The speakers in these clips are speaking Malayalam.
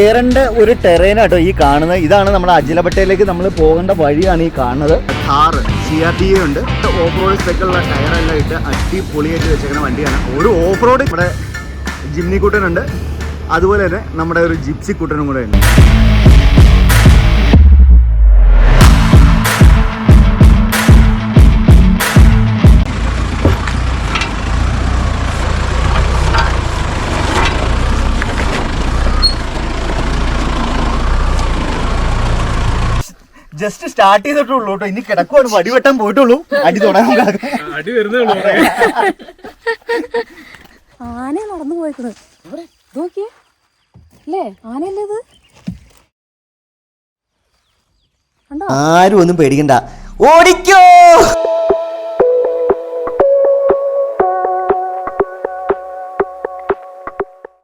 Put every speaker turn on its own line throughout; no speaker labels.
കയറേണ്ട ഒരു ടെറേൻ ആട്ടോ ഈ കാണുന്നത്. ഇതാണ് നമ്മുടെ അജിലപട്ടയിലേക്ക് നമ്മൾ പോകേണ്ട വഴിയാണ് ഈ കാണുന്നത്. കാറ് സി ആർ ടി ഉണ്ട്. ഓഫ് റോഡ് സ്പെക്കുള്ള ടയറെല്ലാം ഇട്ട് അടിപൊളിയായിട്ട് വെച്ചേക്കുന്ന വണ്ടിയാണ്. ഒരു ഓഫ് റോഡ് ഇവിടെ ജിംനി കൂട്ടനുണ്ട് അതുപോലെ തന്നെ നമ്മുടെ ഒരു ജിപ്സി കൂട്ടനും കൂടെ ഉണ്ട്. ജസ്റ്റ് സ്റ്റാർട്ട് ചെയ്തിട്ടുള്ളൂ കേട്ടോ ഇനി കിടക്കുവാണ്. വടി വെട്ടാൻ പോയിട്ടുള്ളൂ. അടി തുടങ്ങാൻ
അടി വരുന്നേ ഉള്ളൂ.
ആന നടന്നു പോയിക്കണ് നോക്കിയേ അല്ലേ ആനയല്ലേ ഇത്? കണ്ടോ?
ആരും ഒന്നും പേടിക്കണ്ട. ഓടിക്കോ!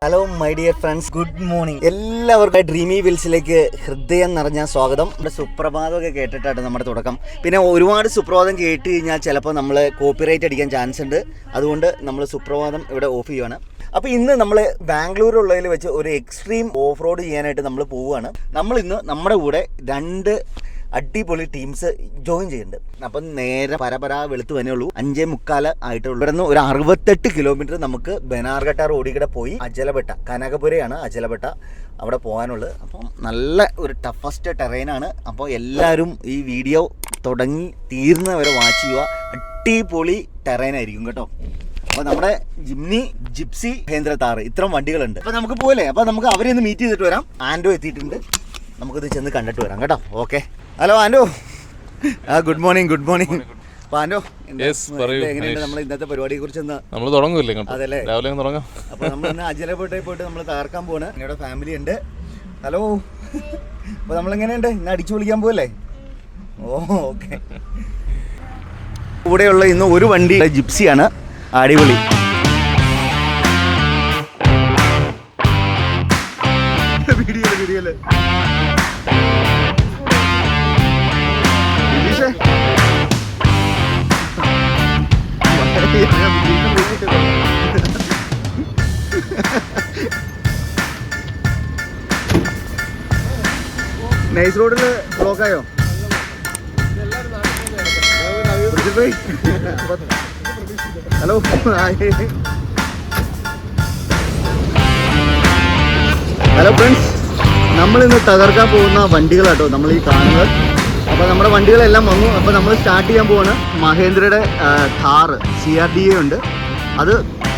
Hello my dear friends good morning എല്ലാവർക്കും ഡ്രീമി വിൽസിലേക്ക് ഹൃദയം നിറഞ്ഞ സ്വാഗതം. നമ്മുടെ സുപ്രഭാതമൊക്കെ കേട്ടിട്ടാണ് നമ്മുടെ തുടക്കം. പിന്നെ ഒരുപാട് സുപ്രഭാതം കേട്ട് കഴിഞ്ഞാൽ ചിലപ്പോൾ നമ്മൾ കോപ്പിറൈറ്റ് അടിക്കാൻ ചാൻസ് ഉണ്ട്. അതുകൊണ്ട് നമ്മൾ സുപ്രഭാതം ഇവിടെ ഓഫ് ചെയ്യുവാണ്. അപ്പോൾ ഇന്ന് നമ്മൾ ബാംഗ്ലൂരുള്ളതിൽ വെച്ച് ഒരു എക്സ്ട്രീം ഓഫ് റോഡ് ചെയ്യാനായിട്ട് നമ്മൾ പോവുകയാണ്. നമ്മൾ ഇന്ന് നമ്മുടെ കൂടെ രണ്ട് അടിപൊളി ടീംസ് ജോയിൻ ചെയ്യുന്നുണ്ട് അപ്പം നേരെ പരപര വെളുത്തു തന്നെ ഉള്ളൂ. അഞ്ചേ മുക്കാൽ ആയിട്ടുള്ളൂ. ഇവിടെ നിന്ന് ഒരു അറുപത്തെട്ട് കിലോമീറ്റർ നമുക്ക് ബനാർഘട്ട റോഡിൽ പോയി അജലബെട്ട കനകപുരയാണ് അജലബെട്ട അവിടെ പോകാനുള്ളത്. അപ്പം നല്ല ഒരു ടഫസ്റ്റ് ടെറൈനാണ് അപ്പോൾ എല്ലാവരും ഈ വീഡിയോ തുടങ്ങി തീർന്നവരെ വാച്ച് ചെയ്യുക. അടിപൊളി ടെറൈൻ ആയിരിക്കും കേട്ടോ. അപ്പൊ നമ്മുടെ ജിംനി ജിപ്സി കേന്ദ്ര താറ് ഇത്രയും വണ്ടികളുണ്ട്. അപ്പൊ നമുക്ക് പോലെ അപ്പൊ നമുക്ക് അവരെ ഒന്ന് മീറ്റ് ചെയ്തിട്ട് വരാം. ആൻഡോ എത്തിയിട്ടുണ്ട്. നമുക്കിത് ചെന്ന് കണ്ടിട്ട് വരാം കേട്ടോ. ഓക്കെ. ഹലോ ആൻഡു. ആ ഗുഡ് മോർണിംഗ് ഗുഡ് മോർണിംഗ്. ഇവിടെയുള്ള ആൻഡോ എങ്ങനെയുണ്ട് നമ്മൾ ഇന്നത്തെ പരിപാടിയെ കുറിച്ച്
നമ്മൾ തുടങ്ങൂല്ലേ ഇങ്ങോട്ട്?
അതല്ലേ?
രാവിലെ അങ്ങ് തുടങ്ങാം.
അപ്പോൾ നമ്മൾ ഇന്ന് അജലപേട്ടയിൽ പോയിട്ട് നമ്മൾ ഞങ്ങളുടെ ഫാമിലി ഉണ്ട്. ഹലോ. ഇന്ന് അടിച്ചു വിളിക്കാൻ പോവല്ലേ? ഓ ഓക്കെ കൂടെയുള്ള ഇന്ന് ഒരു വണ്ടി ജിപ്സിയാണ്. അടിപൊളി. നൈസ് റോഡിൽ ബ്ലോക്ക് ആയോ? ഹലോ ഹലോ ഫ്രണ്ട്സ് നമ്മളിന്ന് തകർക്കാൻ പോകുന്ന വണ്ടികളാട്ടോ നമ്മൾ ഈ കാണുന്നത്. അപ്പോൾ നമ്മുടെ വണ്ടികളെല്ലാം വന്നു. അപ്പോൾ നമ്മൾ സ്റ്റാർട്ട് ചെയ്യാൻ പോവാണ് മഹേന്ദ്രയുടെ Thar C R D A ഉണ്ട്. അത്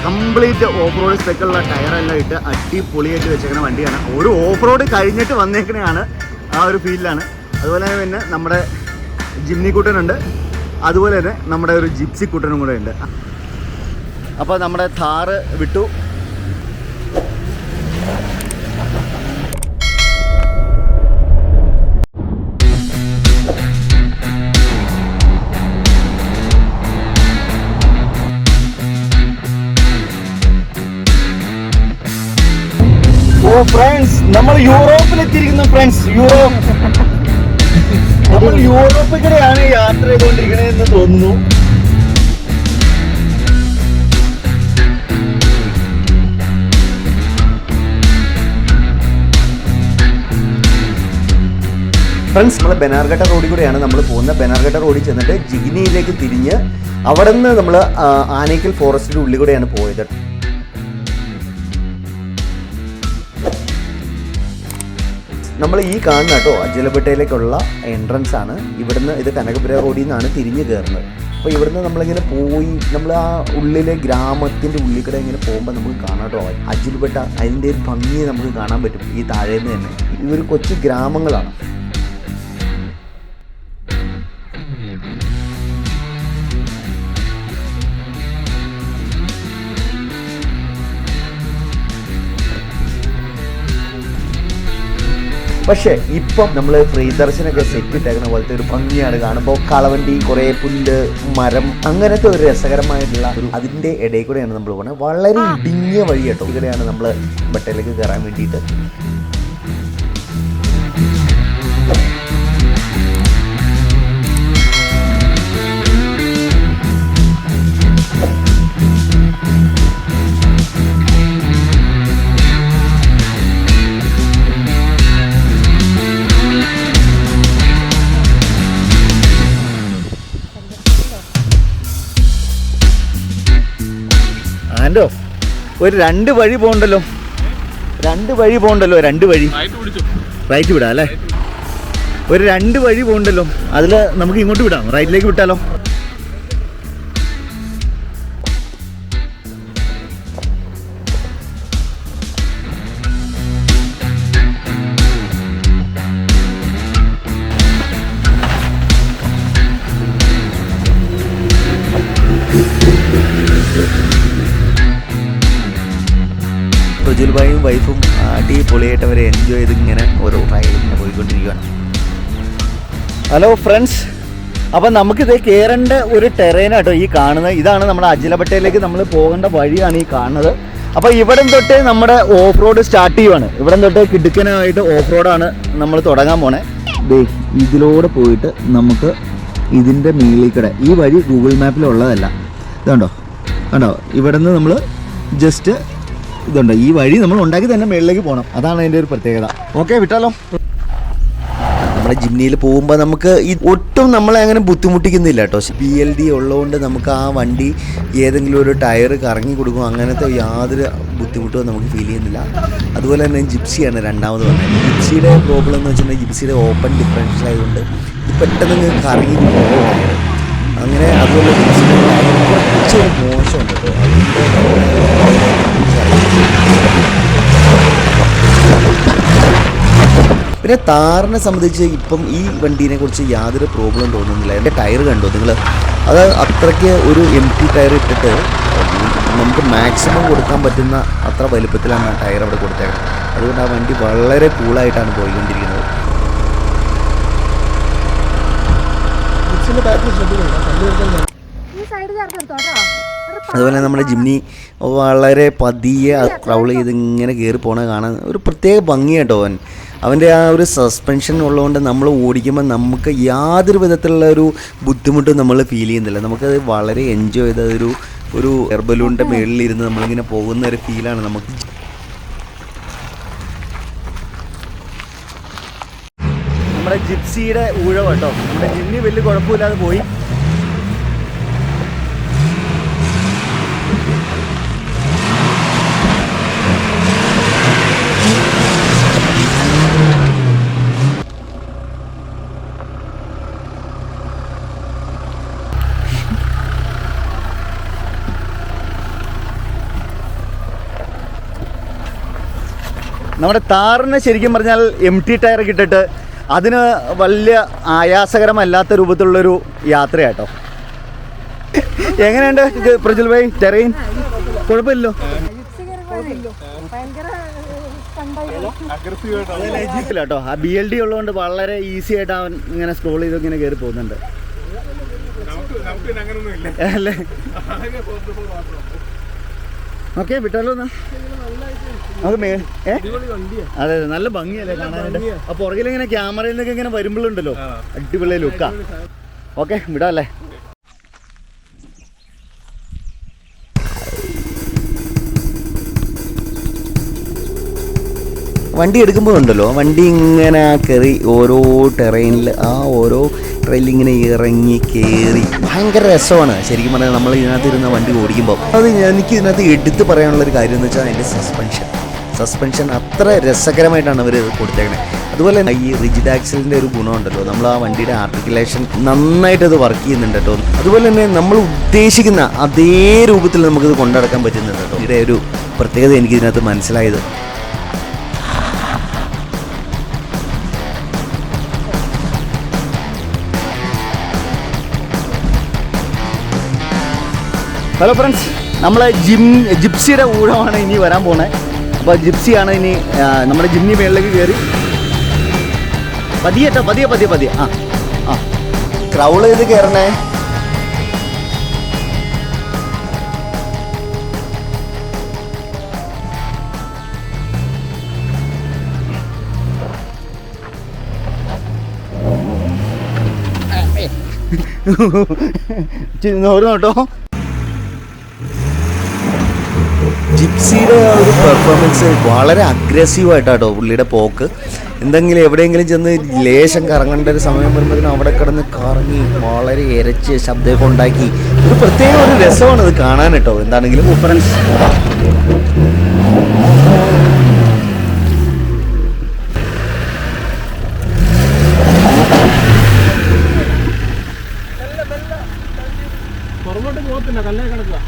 കംപ്ലീറ്റ് ഓഫ് റോഡ് സ്പെക്കുള്ള ടയറെല്ലാം ഇട്ട് അടിപൊളിയായിട്ട് വെച്ചേക്കുന്ന വണ്ടിയാണ്. ഒരു ഓഫ് റോഡ് കഴിഞ്ഞിട്ട് വന്നേക്കണെയാണ്. ആ ഒരു ഫീലിലാണ് അതുപോലെ തന്നെ നമ്മുടെ ജിംനി കൂട്ടനുണ്ട്. അതുപോലെ തന്നെ നമ്മുടെ ഒരു ജിപ്സി കൂട്ടനും കൂടെ ഉണ്ട്. അപ്പോൾ നമ്മുടെ ഥാറ് വിട്ടു. ഓ ഫ്രണ്ട്സ് നമ്മൾ യൂറോപ്പിൽ എത്തിയിരിക്കുന്നു ഫ്രണ്ട്സ് യൂറോപ്പ് നമ്മൾ യൂറോപ്പിൽ കൂടെയാണ് യാത്ര ചെയ്തുകൊണ്ടിരിക്കണതെന്ന് തോന്നുന്നു. ഫ്രണ്ട്സ് നമ്മൾ ബനാർഘട്ട റോഡിൽ കൂടെയാണ് നമ്മൾ പോകുന്നത്. ബനാർഘട്ട റോഡിൽ ചെന്നിട്ട് ജിഗ്നിയിലേക്ക് തിരിഞ്ഞ് അവിടെ നിന്ന് നമ്മൾ ആനയ്ക്കൽ ഫോറസ്റ്റിന്റെ ഉള്ളിൽ കൂടെയാണ് പോയത്. നമ്മൾ ഈ കാണുന്ന കേട്ടോ അജലപേട്ടയിലേക്കുള്ള എൻട്രൻസ് ആണ്. ഇവിടുന്ന് ഇത് കനകപുര റോഡിൽ നിന്നാണ് തിരിഞ്ഞു കയറുന്നത് അപ്പോൾ ഇവിടുന്ന് നമ്മളിങ്ങനെ പോയി നമ്മൾ ആ ഉള്ളിലെ ഗ്രാമത്തിന്റെ ഉള്ളിൽ കൂടെ ഇങ്ങനെ പോകുമ്പോൾ നമുക്ക് കാണാം കേട്ടോ അജിൽപെട്ട അതിന്റെ ഒരു നമുക്ക് കാണാൻ പറ്റും ഈ താഴേന്ന് തന്നെ. ഇതൊരു കൊച്ചു ഗ്രാമങ്ങളാണ്. പക്ഷേ ഇപ്പം നമ്മൾ പ്രിയദർശനൊക്കെ സെറ്റ് ഇട്ടേക്കുന്ന പോലത്തെ ഒരു ഭംഗിയാണ് കാണുമ്പോൾ കളവണ്ടി കുറേ പുല്ല് മരം അങ്ങനത്തെ ഒരു രസകരമായിട്ടുള്ള ഒരു അതിന്റെ ഇടയിൽ കൂടെയാണ് നമ്മൾ പോകുന്നത് വളരെ ഇടുങ്ങിയ വഴി കേട്ടോ ഇവിടെയാണ് നമ്മൾ ബട്ടയിലേക്ക് കയറാൻ വേണ്ടിയിട്ട് ആൻഡോ ഒരു രണ്ട് വഴി പോകണ്ടല്ലോ. രണ്ട് വഴി പോകണ്ടല്ലോ രണ്ട് വഴി. റൈറ്റ് വിടാം അല്ലേ? ഒരു രണ്ട് വഴി പോകണ്ടല്ലോ. അതിൽ നമുക്ക് ഇങ്ങോട്ട് വിടാം. റൈറ്റിലേക്ക് വിട്ടാലോ? പ്രജുൽ ഭായും വൈഫും അടിപൊളിയായിട്ട് അവരെ എൻജോയ് ചെയ്ത് ഇങ്ങനെ ഓരോ റൈഡിൽ ഇങ്ങനെ പോയിക്കൊണ്ടിരിക്കുകയാണ് ഹലോ ഫ്രണ്ട്സ് അപ്പം നമുക്കിത് കയറേണ്ട ഒരു ടെറേനാട്ടോ ഈ കാണുന്നത്. ഇതാണ് നമ്മുടെ അജിലപട്ടയിലേക്ക് നമ്മൾ പോകേണ്ട വഴിയാണ് ഈ കാണുന്നത്. അപ്പോൾ ഇവിടെ തൊട്ട് നമ്മുടെ ഓഫ് റോഡ് സ്റ്റാർട്ട് ചെയ്യുവാണ്. ഇവിടെ തൊട്ട് കിടുക്കനായിട്ട് ഓഫ് റോഡാണ് നമ്മൾ തുടങ്ങാൻ പോണേ. ഇതിലൂടെ പോയിട്ട് നമുക്ക് ഇതിന്റെ മേളിക്കടെ കൂടെ ഈ വഴി ഗൂഗിൾ മാപ്പിലുള്ളതല്ല ഇതുണ്ടോ? കണ്ടോ? ഇവിടെ നിന്ന് നമ്മൾ ജസ്റ്റ് ഇതുണ്ട്. ഈ വഴി നമ്മൾ ഉണ്ടാക്കി തന്നെ മുകളിലേക്ക് പോകണം അതാണ് അതിന്റെ ഒരു പ്രത്യേകത. ഓക്കെ വിട്ടാലോ? നമ്മുടെ ജിമ്നിയിൽ പോകുമ്പോൾ നമുക്ക് ഈ ഒട്ടും നമ്മളെ അങ്ങനെ ബുദ്ധിമുട്ടിക്കുന്നില്ല കേട്ടോ. പി എൽ ഡി ഉള്ളതുകൊണ്ട് നമുക്ക് ആ വണ്ടി ഏതെങ്കിലും ഒരു ടയർ കറങ്ങി കൊടുക്കും. അങ്ങനത്തെ യാതൊരു ബുദ്ധിമുട്ടും നമുക്ക് ഫീൽ ചെയ്യുന്നില്ല. അതുപോലെ തന്നെ ജിപ്സിയാണ് രണ്ടാമത് പറഞ്ഞത് ജിപ്സിയുടെ പ്രോബ്ലം എന്ന് വെച്ചിട്ടുണ്ടെങ്കിൽ ജിപ്സിയുടെ ഓപ്പൺ ഡിഫറൻഷ്യൽ ആയതുകൊണ്ട് പെട്ടെന്ന് കറങ്ങി അങ്ങനെ അതുപോലെ ജിപ്സിയുടെ ടയർ കുറച്ചൊരു മോശമുണ്ട് കേട്ടോ. പിന്നെ താറിനെ സംബന്ധിച്ച് ഇപ്പം ഈ വണ്ടീനെ കുറിച്ച് യാതൊരു പ്രോബ്ലം തോന്നുന്നില്ല. എന്റെ ടയർ കണ്ടോ? നിങ്ങൾ അത് അത്രയ്ക്ക് ഒരു എം ടി ടയർ ഇട്ടിട്ട് നമുക്ക് മാക്സിമം കൊടുക്കാൻ പറ്റുന്ന അത്ര വലുപ്പത്തിലാണ് ആ ടയർ അവിടെ കൊടുത്തേക്കുന്നത് അതുകൊണ്ട് ആ വണ്ടി വളരെ കൂളായിട്ടാണ് പോയിക്കൊണ്ടിരിക്കുന്നത്. അതുപോലെ നമ്മുടെ ജിംനി വളരെ പതിയെ ക്രൗൾ ചെയ്ത് ഇങ്ങനെ കയറി പോണ കാണാൻ ഒരു പ്രത്യേക ഭംഗിയാട്ടോ അവൻ. അവന്റെ ആ ഒരു സസ്പെൻഷൻ ഉള്ളതുകൊണ്ട് നമ്മൾ ഓടിക്കുമ്പോൾ നമുക്ക് യാതൊരു വിധത്തിലുള്ള ഒരു ബുദ്ധിമുട്ടും നമ്മൾ ഫീൽ ചെയ്യുന്നില്ല. നമുക്കത് വളരെ എൻജോയ് ചെയ്ത ഒരു ഒരു എർബലൂണിന്റെ മുകളിലിരുന്ന് നമ്മളിങ്ങനെ പോകുന്ന ഒരു ഫീലാണ് നമുക്ക്. നമ്മുടെ ജിപ്സിയുടെ ഊഴം കേട്ടോ. നമ്മുടെ ജിമ്മി വലിയ കുഴപ്പമില്ലാതെ പോയി. നമ്മുടെ താറിന് ശരിക്കും പറഞ്ഞാൽ എം ടി ടയർ കിട്ടിട്ട് അതിന് വലിയ ആയാസകരമല്ലാത്ത രൂപത്തിലുള്ളൊരു യാത്രയാട്ടോ. എങ്ങനെയുണ്ട് ഇത് പ്രജുൽ ഭായി ടെറൈൻ? കുഴപ്പമില്ലല്ലോ?
ട്ടോ
കേട്ടോ ആ ബി എൽ ഡി ഉള്ളതുകൊണ്ട് വളരെ ഈസി ആയിട്ട് അവൻ ഇങ്ങനെ സ്ക്രോൾ ചെയ്ത് ഇങ്ങനെ കയറി പോകുന്നുണ്ട്. അല്ലേ? ഓക്കെ വിട്ടാലോ അതെ അതെ നല്ല ഭംഗിയല്ലേ കാണാനായിട്ട് പുറകിൽ പുറകിലിങ്ങനെ ക്യാമറയിൽ നിന്നൊക്കെ ഇങ്ങനെ വരുമ്പോഴുണ്ടല്ലോ അടിപൊളി ലുക്കാ ഓക്കെ വിടാല്ലേ? വണ്ടി എടുക്കുമ്പോൾ ഉണ്ടല്ലോ വണ്ടി ഇങ്ങനെ കയറി ഓരോ ടെറൈനിൽ ആ ഓരോ ട്രെയിനിൽ ഇങ്ങനെ ഇറങ്ങി കയറി ഭയങ്കര രസമാണ്. ശരിക്കും പറഞ്ഞാൽ നമ്മൾ ഇതിനകത്ത് ഇരുന്ന വണ്ടി ഓടിക്കുമ്പോൾ അത് എനിക്ക് ഇതിനകത്ത് എടുത്ത് പറയാനുള്ളൊരു കാര്യം എന്ന് വെച്ചാൽ അതിന്റെ സസ്പെൻഷൻ സസ്പെൻഷൻ അത്ര രസകരമായിട്ടാണ് അവർ കൊടുത്തേക്കണേ. അതുപോലെ തന്നെ ഈ റിജിഡ് ആക്സിലിന്റെ ഒരു ഗുണമുണ്ടല്ലോ. നമ്മൾ ആ വണ്ടിയുടെ ആർട്ടിക്കുലേഷൻ നന്നായിട്ട് അത് വർക്ക് ചെയ്യുന്നുണ്ട് കേട്ടോ. അതുപോലെ തന്നെ നമ്മൾ ഉദ്ദേശിക്കുന്ന അതേ രൂപത്തിൽ നമുക്കിത് കൊണ്ടുനടക്കാൻ പറ്റുന്നുണ്ട് കേട്ടോ. ഇതിന്റെ ഒരു പ്രത്യേകത എനിക്ക് ഇതിനകത്ത് മനസ്സിലായത്. ഹലോ ഫ്രണ്ട്സ് നമ്മളെ ജിം ജിപ്സിയുടെ ഊഴമാണ് ഇനി വരാൻ പോണേ. അപ്പോൾ ജിപ്സിയാണ് ഇനി നമ്മുടെ ജിമ്മി മേളിലേക്ക് കയറി പതിയെ കേട്ടോ പതിയെ പതിയെ പതിയെ. ആ ആ. ക്രൗൾ ചെയ്ത് കയറണേ നോരു നോട്ടോ ജിപ്സിയുടെ ആ ഒരു പെർഫോമൻസ് വളരെ അഗ്രസീവായിട്ടാട്ടോ പുള്ളിയുടെ പോക്ക്. എന്തെങ്കിലും എവിടെയെങ്കിലും ചെന്ന് ലേശം കറങ്ങേണ്ട ഒരു സമയം വരുമ്പോഴത്തേനും അവിടെ കിടന്ന് കറങ്ങി വളരെ ഇരച്ച് ശബ്ദമൊക്കെ ഉണ്ടാക്കി. ഒരു പ്രത്യേക ഒരു രസമാണ് ഇത് കാണാൻ കേട്ടോ. എന്താണെങ്കിലും ഫ്രണ്ട്സ്
പുറമോട്ട് പോകത്തില്ല കല്ലേ കിടക്കുക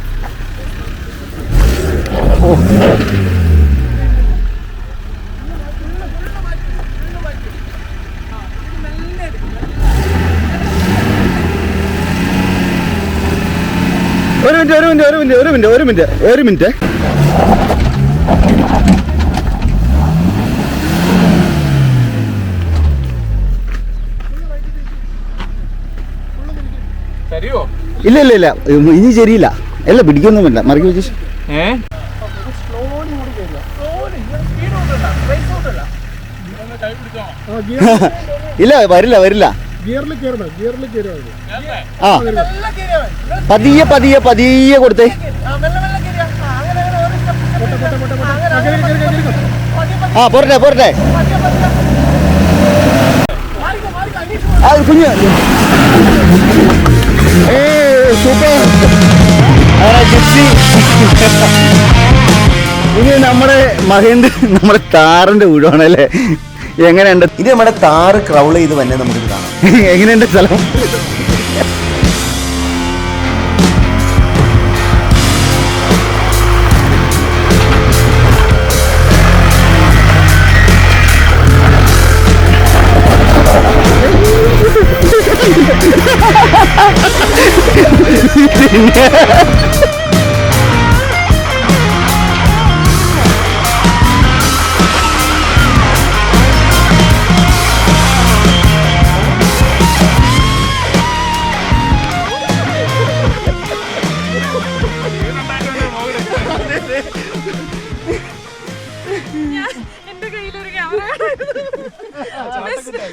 ഒരു മിനിറ്റ് ഒരു മിനിറ്റ് ഒരു മിനിറ്റ് ഒരു മിനിറ്റ്. ഇല്ല ഇല്ല ഇല്ല. ഇനി ശരിയില്ല. അല്ല പിടിക്കൊന്നുമില്ല മറിക്ക് വെച്ച് ഇല്ല വരില്ല വരില്ല.
ഗിയറിൽ കയറണം ഗിയറിൽ
ആ. പതിയെ പതിയെ പതിയെ കൊടുത്തേ. ആ പോരട്ടെ പോരട്ടെ. ആ കുഞ്ഞ്. ഏ സൂപ്പർ. ഇത് നമ്മുടെ മഹേന്ദ്ര നമ്മുടെ താറിന്റെ വീടാണ് അല്ലേ എങ്ങനെയുണ്ട്? ഇത് നമ്മുടെ താറ് ക്രൗൾ ചെയ്ത് തന്നെ നമുക്ക് കാണാം. എങ്ങനെയുണ്ട് സ്ഥലം?
എന്റെ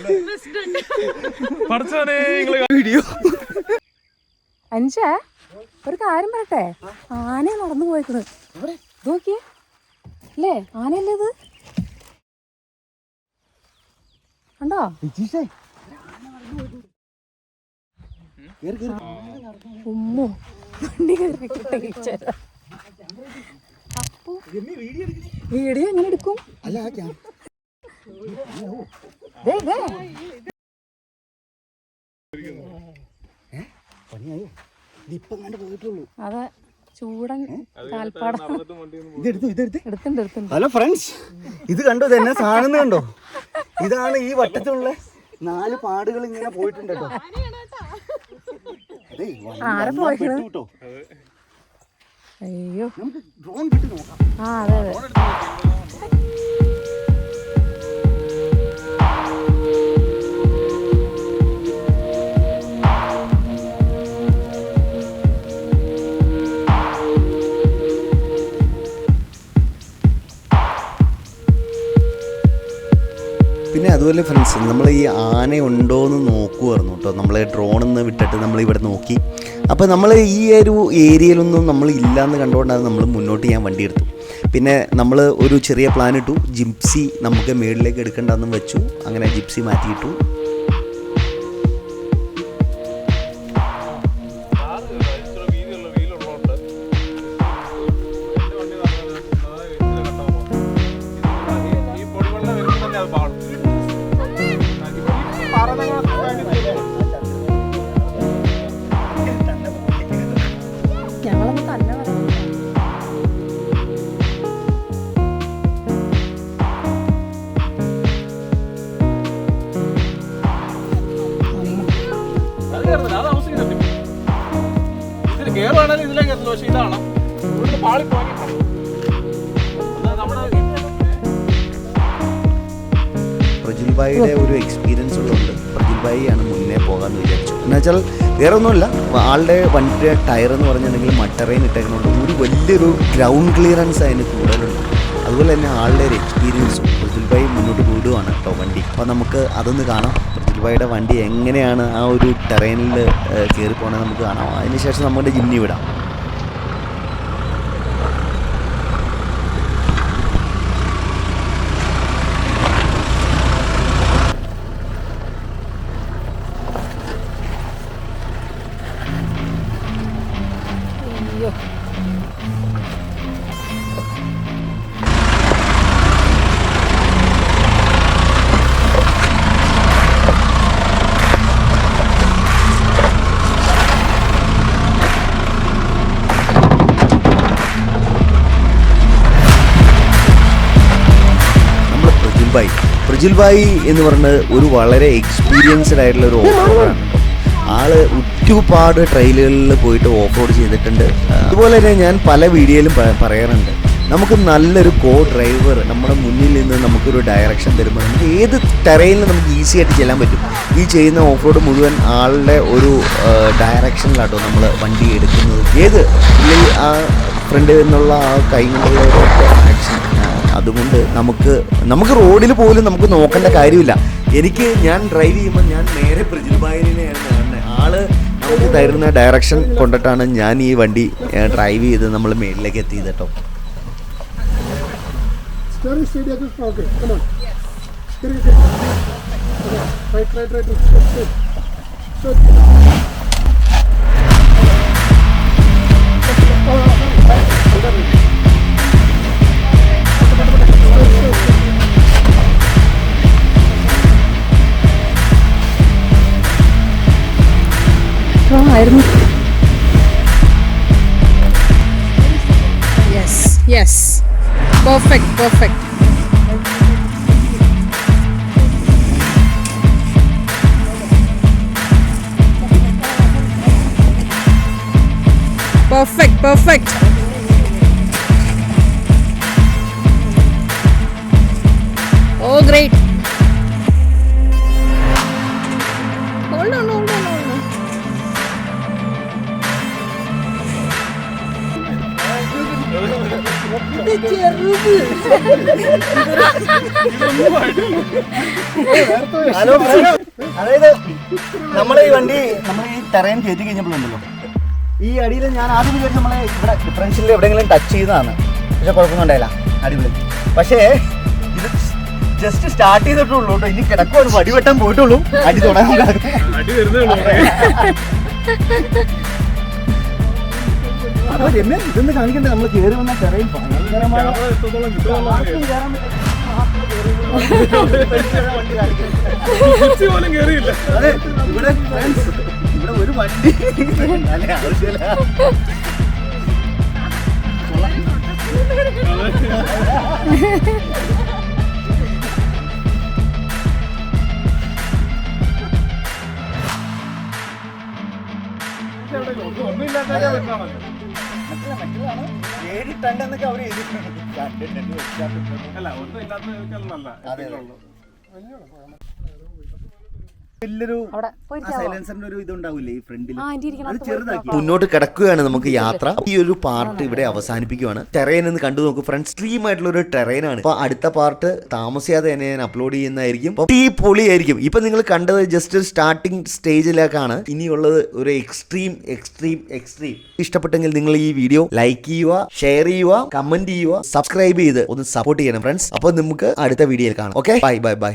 പഠിച്ചോനെ
വീഡിയോ.
അഞ്ച ഒരു കാര്യം പറയട്ടെ. ആന നടന്നു പോയിക്കണ് നോക്കിയേ. അല്ലേ ആനയല്ലേ ഇത്? കണ്ടോ? ഉമ്മോ. വണ്ടി കയറി അപ്പോ. വീഡിയോ എങ്ങനെ എടുക്കും? ദേ, ദേ. അതെ ചൂടൻ കാൽപ്പാടം.
ഇതെടുത്തു ഇതെടുത്ത്.
എടുത്തുണ്ട് എടുത്തുണ്ട്.
ഹലോ ഫ്രണ്ട്സ് ഇത് കണ്ടോ ഇത് എന്നെ സാധനം കണ്ടോ? ഇതാണ് ഈ വട്ടത്തിലുള്ള നാല് പാടുകൾ ഇങ്ങനെ പോയിട്ടുണ്ട് കേട്ടോ? കേട്ടോ.
അയ്യോ.
നമുക്ക് ഡ്രോൺ കിട്ടി നോക്കാം.
ആ അതെ അതെ.
പിന്നെ അതുപോലെ ഫ്രണ്ട്സ് നമ്മൾ ഈ ആന ഉണ്ടോ എന്ന് നോക്കുമായിരുന്നു കേട്ടോ നമ്മളെ ഡ്രോണിൽ നിന്ന് വിട്ടിട്ട് നമ്മൾ ഇവിടെ നോക്കി. അപ്പോൾ നമ്മൾ ഈ ഒരു ഏരിയയിലൊന്നും നമ്മൾ ഇല്ലയെന്ന് കണ്ടുകൊണ്ടാണ് നമ്മൾ മുന്നോട്ട് ഞാൻ വണ്ടി എടുത്തു. പിന്നെ നമ്മൾ ഒരു ചെറിയ പ്ലാൻ ഇട്ടു. ജിപ്സി നമുക്ക് മേളിലേക്ക് എടുക്കേണ്ടതെന്ന് വെച്ചു. അങ്ങനെ ജിപ്സി മാറ്റിയിട്ടു. വേറെ ഒന്നുമില്ല ആളുടെ വണ്ടിയുടെ ടയർ എന്ന് പറഞ്ഞിട്ടുണ്ടെങ്കിൽ മട്ടറയിൽ ഇട്ടേക്കുന്നതുകൊണ്ട് ഒരു വലിയൊരു ഗ്രൗണ്ട് ക്ലിയറൻസ് അതിന് കൂടുതലുണ്ട്. അതുപോലെ തന്നെ ആളുടെ ഒരു എക്സ്പീരിയൻസും പ്രജുൽ ഭായി മുന്നോട്ട് വിടുവാണ് കേട്ടോ വണ്ടി. അപ്പോൾ നമുക്ക് അതൊന്ന് കാണാം. പ്രജുൽ ഭായിയുടെ വണ്ടി എങ്ങനെയാണ് ആ ഒരു ടെറൈനിൽ കയറി പോകണത് നമുക്ക് കാണാം. അതിനുശേഷം നമ്മുടെ ജിന്നി വിടാം. പ്രജുൽ ഭായി എന്ന് പറഞ്ഞത് ഒരു വളരെ എക്സ്പീരിയൻസ്ഡ് ആയിട്ടുള്ള ഒരു ഓഫറോഡാണ് ആൾ ഒരുപാട് ട്രെയിലുകളിൽ പോയിട്ട് ഓഫ് റോഡ് ചെയ്തിട്ടുണ്ട്. അതുപോലെ തന്നെ ഞാൻ പല വീഡിയോയിലും പറയാറുണ്ട്. നമുക്ക് നല്ലൊരു കോ ഡ്രൈവർ നമ്മുടെ മുന്നിൽ നിന്ന് നമുക്കൊരു ഡയറക്ഷൻ തരുമ്പോൾ നമുക്ക് ഏത് ടെറയിലും നമുക്ക് ഈസി ആയിട്ട് ചെല്ലാൻ പറ്റും? ഈ ചെയ്യുന്ന ഓഫ് റോഡ് മുഴുവൻ ആളുടെ ഒരു ഡയറക്ഷനിലാട്ടോ നമ്മൾ വണ്ടി എടുക്കുന്നത്. ഏത്? ഇല്ലെങ്കിൽ ആ ഫ്രണ്ടിൽ നിന്നുള്ള ആ കൈ ആക്ഷൻ അതുകൊണ്ട് നമുക്ക് നമുക്ക് റോഡിൽ പോലും നമുക്ക് നോക്കേണ്ട കാര്യമില്ല എനിക്ക് ഞാൻ ഡ്രൈവ് ചെയ്യുമ്പോൾ ഞാൻ നേരെ പ്രജിൽബായിനെയാണ് കാണുന്നത് ആൾ നമുക്ക് തരുന്ന ഡയറക്ഷൻ കൊണ്ടിട്ടാണ് ഞാൻ ഈ വണ്ടി ഡ്രൈവ് ചെയ്ത് നമ്മൾ മേളിലേക്ക് എത്തിയത് കേട്ടോ.
Right. Oh, oh, oh, right.
ആ ആയിരുന്നു
Yes, yes. Perfect, perfect. Perfect, perfect. Oh,
hello അതായത് നമ്മളെ ഈ വണ്ടി നമ്മൾ ഈ ടെറൈൻ കയറ്റി കഴിഞ്ഞപ്പോഴുണ്ടല്ലോ. ഈ അടിയിൽ ഞാൻ ആദ്യം വിചാരിച്ചു നമ്മളെ ഇവിടെ ഡിഫറൻഷ്യലിൽ എവിടെയെങ്കിലും ടച്ച് ചെയ്തതാണ്. പക്ഷെ കുഴപ്പമൊന്നും ഉണ്ടായില്ല. അടിപൊളി. പക്ഷേ ഇത് ജസ്റ്റ് സ്റ്റാർട്ട് ചെയ്തിട്ടുള്ളൂ കേട്ടോ. ഇനി കിടക്കുവാണ് വടി വെട്ടാൻ പോയിട്ടുള്ളൂ. അടി തുടങ്ങാൻ
അടി വരുന്നേ
അപ്പൊ രമ്യ ഇതൊന്ന് കാണിക്കണ്ടേ? നമ്മൾ കയറി വന്ന ടെറൈൻ ഭയങ്കരമായ അതെ ഇവിടെ friends, ഇവിടെ ഒരു വണ്ടി. അല്ലെ ആവശ്യമില്ല.
ഒന്നും
ഏഴ് ടൺ എന്നൊക്കെ അവർ എഴുതിയിട്ടുണ്ട്
അല്ല ഒന്നും ഇല്ലാത്ത
അതെ, മുന്നോട്ട് കിടക്കുകയാണ് നമുക്ക് യാത്ര. ഈ ഒരു പാർട്ട് ഇവിടെ അവസാനിപ്പിക്കുകയാണ് ടെറൈൻ എന്ന് കണ്ടു നോക്കും ഫ്രണ്ട് സ്ട്രീം ആയിട്ടുള്ള ഒരു ടെറൈൻ ആണ്. അപ്പൊ അടുത്ത പാർട്ട് താമസിയാതെ തന്നെ ഞാൻ അപ്ലോഡ് ചെയ്യുന്നതായിരിക്കും. ഈ പൊളിയായിരിക്കും ഇപ്പൊ നിങ്ങൾ കണ്ടത് ജസ്റ്റ് സ്റ്റാർട്ടിംഗ് സ്റ്റേജിലേക്കാണ് ഇനിയുള്ളത് ഒരു എക്സ്ട്രീം എക്സ്ട്രീം എക്സ്ട്രീം ഇഷ്ടപ്പെട്ടെങ്കിൽ നിങ്ങൾ ഈ വീഡിയോ ലൈക്ക് ചെയ്യുക ഷെയർ ചെയ്യുക കമന്റ് ചെയ്യുക സബ്സ്ക്രൈബ് ചെയ്ത് ഒന്ന് സപ്പോർട്ട് ചെയ്യണം ഫ്രണ്ട്സ് അപ്പൊ നമുക്ക് അടുത്ത വീഡിയോയിൽ കാണാം. Okay bye bye bye